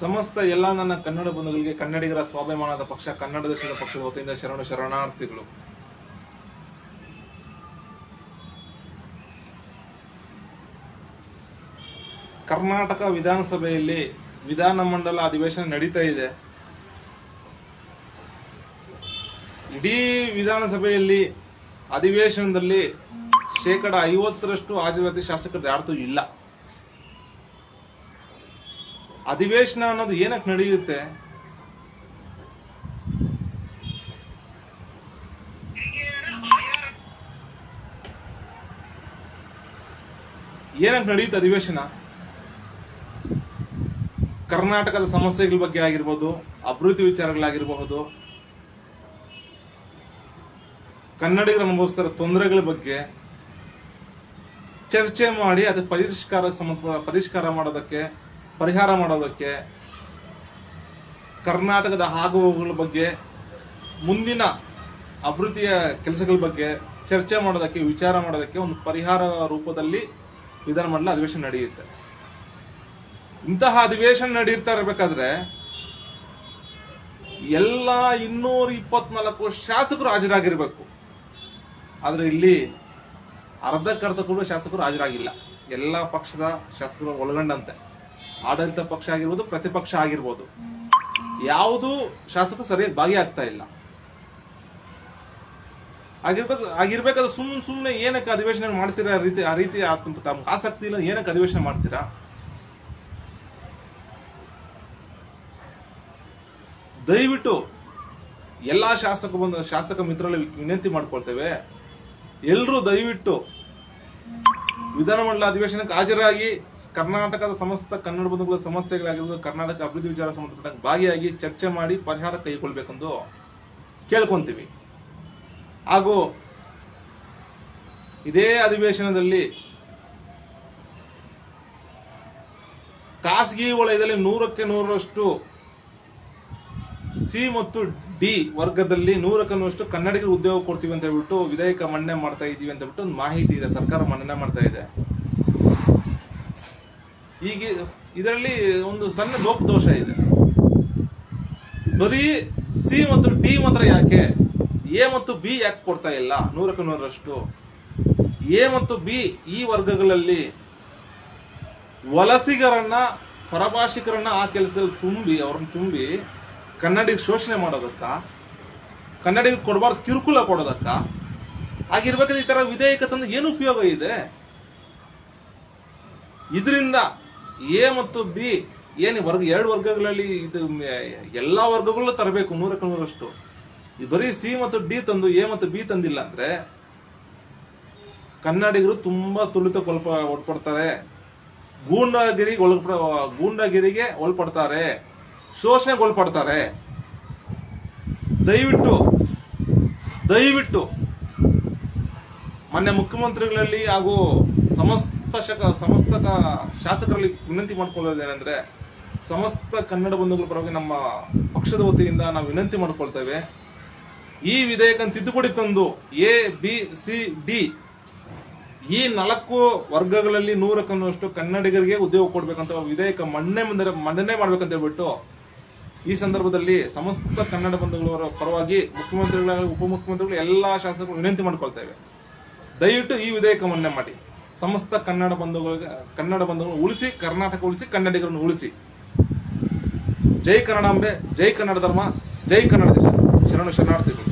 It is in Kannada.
ಸಮಸ್ತ ಎಲ್ಲ ನನ್ನ ಕನ್ನಡ ಬಂಧುಗಳಿಗೆ ಕನ್ನಡಿಗರ ಸ್ವಾಭಿಮಾನದ ಪಕ್ಷ, ಕನ್ನಡ ದೇಶದ ಪಕ್ಷದ ವತಿಯಿಂದ ಶರಣು ಶರಣಾರ್ಥಿಗಳು. ಕರ್ನಾಟಕ ವಿಧಾನಸಭೆಯಲ್ಲಿ ವಿಧಾನಮಂಡಲ ಅಧಿವೇಶನ ನಡೀತಾ ಇದೆ. ಇಡೀ ವಿಧಾನಸಭೆಯಲ್ಲಿ ಅಧಿವೇಶನದಲ್ಲಿ ಶೇಕಡ ಐವತ್ತರಷ್ಟು ಹಾಜರಾತಿ ಶಾಸಕರು ಯಾರ್ದು ಇಲ್ಲ. ಅಧಿವೇಶನ ಅನ್ನೋದು ಏನಕ್ಕೆ ನಡೆಯುತ್ತೆ? ಏನಕ್ಕೆ ನಡೆಯುತ್ತೆ ಅಧಿವೇಶನ? ಕರ್ನಾಟಕದ ಸಮಸ್ಯೆಗಳ ಬಗ್ಗೆ ಆಗಿರ್ಬೋದು, ಅಭಿವೃದ್ಧಿ ವಿಚಾರಗಳಾಗಿರಬಹುದು, ಕನ್ನಡಿಗರು ಅನುಭವಿಸ್ತಾರ ತೊಂದರೆಗಳ ಬಗ್ಗೆ ಚರ್ಚೆ ಮಾಡಿ, ಅದು ಪರಿಷ್ಕಾರ ಸಮ ಪರಿಷ್ಕಾರ ಮಾಡೋದಕ್ಕೆ ಪರಿಹಾರ ಮಾಡೋದಕ್ಕೆ ಕರ್ನಾಟಕದ ಆಗುಹೋಗುಗಳ ಬಗ್ಗೆ ಮುಂದಿನ ಅಭಿವೃದ್ಧಿಯ ಕೆಲಸಗಳ ಬಗ್ಗೆ ಚರ್ಚೆ ಮಾಡೋದಕ್ಕೆ, ವಿಚಾರ ಮಾಡೋದಕ್ಕೆ ಒಂದು ಪರಿಹಾರ ರೂಪದಲ್ಲಿ ವಿಧಾನಮಂಡಲ ಅಧಿವೇಶನ ನಡೆಯುತ್ತೆ. ಇಂತಹ ಅಧಿವೇಶನ ನಡೆಯುತ್ತಾ ಇರಬೇಕಾದ್ರೆ ಎಲ್ಲ ಇನ್ನೂರ ಇಪ್ಪತ್ನಾಲ್ಕು ಶಾಸಕರು ಹಾಜರಾಗಿರ್ಬೇಕು. ಆದ್ರೆ ಇಲ್ಲಿ ಅರ್ಧಕ್ಕರ್ಧ ಕೂಡ ಶಾಸಕರು ಹಾಜರಾಗಿಲ್ಲ. ಎಲ್ಲ ಪಕ್ಷದ ಶಾಸಕರು ಒಳಗೊಂಡಂತೆ. ಆಡಳಿತ ಪಕ್ಷ ಆಗಿರ್ಬೋದು, ಪ್ರತಿಪಕ್ಷ ಆಗಿರ್ಬೋದು. ಯಾವುದು ಶಾಸಕ ಸರಿಯಾಗಿ ಭಾಗಿಯಾಗ್ತಾ ಇಲ್ಲ. ಆಗಿರ್ಬೇಕು ಆಗಿರ್ಬೇಕಾದ್ರೆ ಸುಮ್ ಸುಮ್ನೆ ಏನಕ್ಕೆ ಅಧಿವೇಶನ ಮಾಡ್ತೀರಾ ರೀತಿ ಆ ರೀತಿ ತಮ್ಗೆ ಆಸಕ್ತಿ ಇಲ್ಲ, ಏನಕ್ಕೆ ಅಧಿವೇಶನ ಮಾಡ್ತೀರಾ? ದಯವಿಟ್ಟು ಎಲ್ಲಾ ಶಾಸಕ ಬಂದ ಶಾಸಕ ಮಿತ್ರರಲ್ಲಿ ವಿನಂತಿ ಮಾಡ್ಕೊಳ್ತೇವೆ. ಎಲ್ಲರೂ ದಯವಿಟ್ಟು ವಿಧಾನಮಂಡಲ ಅಧಿವೇಶನಕ್ಕೆ ಹಾಜರಾಗಿ ಕರ್ನಾಟಕದ ಸಮಸ್ತ ಕನ್ನಡ ಬಂಧುಗಳ ಸಮಸ್ಯೆಗಳಾಗಿರ್ಬೋದು, ಕರ್ನಾಟಕ ಅಭಿವೃದ್ಧಿ ವಿಚಾರ ಸಂಬಂಧಪಟ್ಟ ಭಾಗಿಯಾಗಿ ಚರ್ಚೆ ಮಾಡಿ ಪರಿಹಾರ ಕೈಗೊಳ್ಬೇಕೆಂದು ಕೇಳ್ಕೊಂತೀವಿ. ಹಾಗೂ ಇದೇ ಅಧಿವೇಶನದಲ್ಲಿ ಖಾಸಗಿ ವಲಯದಲ್ಲಿ ನೂರಕ್ಕೆ ನೂರರಷ್ಟು ಸಿ ಮತ್ತು ಡಿ ವರ್ಗದಲ್ಲಿ ನೂರಕ್ಕನ್ನುವಷ್ಟು ಕನ್ನಡಿಗರು ಉದ್ಯೋಗ ಕೊಡ್ತೀವಿ ಅಂತ ಹೇಳ್ಬಿಟ್ಟು ವಿಧೇಯಕ ಮನ್ನಣೆ ಮಾಡ್ತಾ ಇದೀವಿ ಅಂತ ಹೇಳ್ಬಿಟ್ಟು ಒಂದು ಮಾಹಿತಿ ಇದೆ, ಸರ್ಕಾರ ಮನ್ನಣೆ ಮಾಡ್ತಾ ಇದೆ. ಈಗ ಇದರಲ್ಲಿ ಒಂದು ಸಣ್ಣ ಲೋಪದೋಷ ಇದೆ. ಬರೀ ಸಿ ಮತ್ತು ಡಿ ಮಾತ್ರ ಯಾಕೆ? ಎ ಮತ್ತು ಬಿ ಯಾಕೆ ಕೊಡ್ತಾ ಇಲ್ಲ? ನೂರಕ್ಕೆ ನೂರರಷ್ಟು ಎ ಮತ್ತು ಬಿ ಈ ವರ್ಗಗಳಲ್ಲಿ ವಲಸಿಗರನ್ನ, ಪರಭಾಷಿಕರನ್ನ ಆ ಕೆಲಸದಲ್ಲಿ ತುಂಬಿ, ಅವ್ರನ್ನ ತುಂಬಿ ಕನ್ನಡಿಗ ಶೋಷಣೆ ಮಾಡೋದಕ್ಕ, ಕನ್ನಡಿಗ ಕೊಡಬಾರ್ದು ಕಿರುಕುಳ ಕೊಡೋದಕ್ಕ ಆಗಿರ್ಬೇಕಾದ್ರೆ ಈ ತರ ವಿಧೇಯಕ ತಂದು ಏನು ಉಪಯೋಗ ಇದೆ? ಇದರಿಂದ ಎ ಮತ್ತು ಬಿ, ಏನು ವರ್ಗ, ಎರಡು ವರ್ಗಗಳಲ್ಲಿ ಇದು, ಎಲ್ಲಾ ವರ್ಗಗಳಲ್ಲೂ ತರಬೇಕು ನೂರಕ್ಕೆ ನೂರಷ್ಟು. ಇದು ಬರೀ ಸಿ ಮತ್ತು ಡಿ ತಂದು, ಎ ಮತ್ತು ಬಿ ತಂದಿಲ್ಲ ಅಂದ್ರೆ ಕನ್ನಡಿಗರು ತುಂಬಾ ತುಳಿತಕ್ಕೊಲ್ಪ ಒಳಪಡ್ತಾರೆ. ಗೂಂಡಗಿರಿಗೆ ಒಳಪಡ, ಗೂಂಡಾಗಿರಿಗೆ ಒಳಪಡ್ತಾರೆ. ಶೋಷಣೆಗೆ ಒಳಪಡ್ತಾರೆ ದಯವಿಟ್ಟು ದಯವಿಟ್ಟು ಮೊನ್ನೆ ಮುಖ್ಯಮಂತ್ರಿಗಳಲ್ಲಿ ಹಾಗೂ ಸಮಸ್ತ ಶಕ, ಸಮಸ್ತ ಶಾಸಕರಲ್ಲಿ ವಿನಂತಿ ಮಾಡ್ಕೊಳ್ಳೋದೇನೆಂದ್ರೆ, ಸಮಸ್ತ ಕನ್ನಡ ಬಂಧುಗಳ ಪರವಾಗಿ ನಮ್ಮ ಪಕ್ಷದ ವತಿಯಿಂದ ನಾವು ವಿನಂತಿ ಮಾಡ್ಕೊಳ್ತೇವೆ. ಈ ವಿಧೇಯಕ ತಿದ್ದುಪಡಿ ತಂದು ಎ ಬಿ ಸಿ ಡಿ ಈ ನಾಲ್ಕು ವರ್ಗಗಳಲ್ಲಿ ನೂರಕ್ಕನ್ನಷ್ಟು ಕನ್ನಡಿಗರಿಗೆ ಉದ್ಯೋಗ ಕೊಡ್ಬೇಕಂತ ವಿಧೇಯಕ ಮನ್ನಣೆ ಮುಂದೆ ಮಂಡನೆ ಮಾಡ್ಬೇಕಂತ ಹೇಳ್ಬಿಟ್ಟು ಈ ಸಂದರ್ಭದಲ್ಲಿ ಸಮಸ್ತ ಕನ್ನಡ ಬಂಧುಗಳವರ ಪರವಾಗಿ ಮುಖ್ಯಮಂತ್ರಿಗಳ, ಉಪಮುಖ್ಯಮಂತ್ರಿಗಳು, ಎಲ್ಲಾ ಶಾಸಕರು ವಿನಂತಿ ಮಾಡ್ಕೊಳ್ತೇವೆ. ದಯವಿಟ್ಟು ಈ ವಿಧೇಯಕವನ್ನೇ ಮಾಡಿ. ಸಮಸ್ತ ಕನ್ನಡ ಬಂಧುಗಳಿಗೆ, ಕನ್ನಡ ಬಂಧುಗಳನ್ನು ಉಳಿಸಿ, ಕರ್ನಾಟಕ ಉಳಿಸಿ, ಕನ್ನಡಿಗರನ್ನು ಉಳಿಸಿ. ಜೈ ಕನ್ನಡಾಂಬೆ, ಜೈ ಕನ್ನಡ ಧರ್ಮ, ಜೈ ಕನ್ನಡ ದೇಶ. ಶರಣು ಶರಣಾರ್ಥಿಗಳು.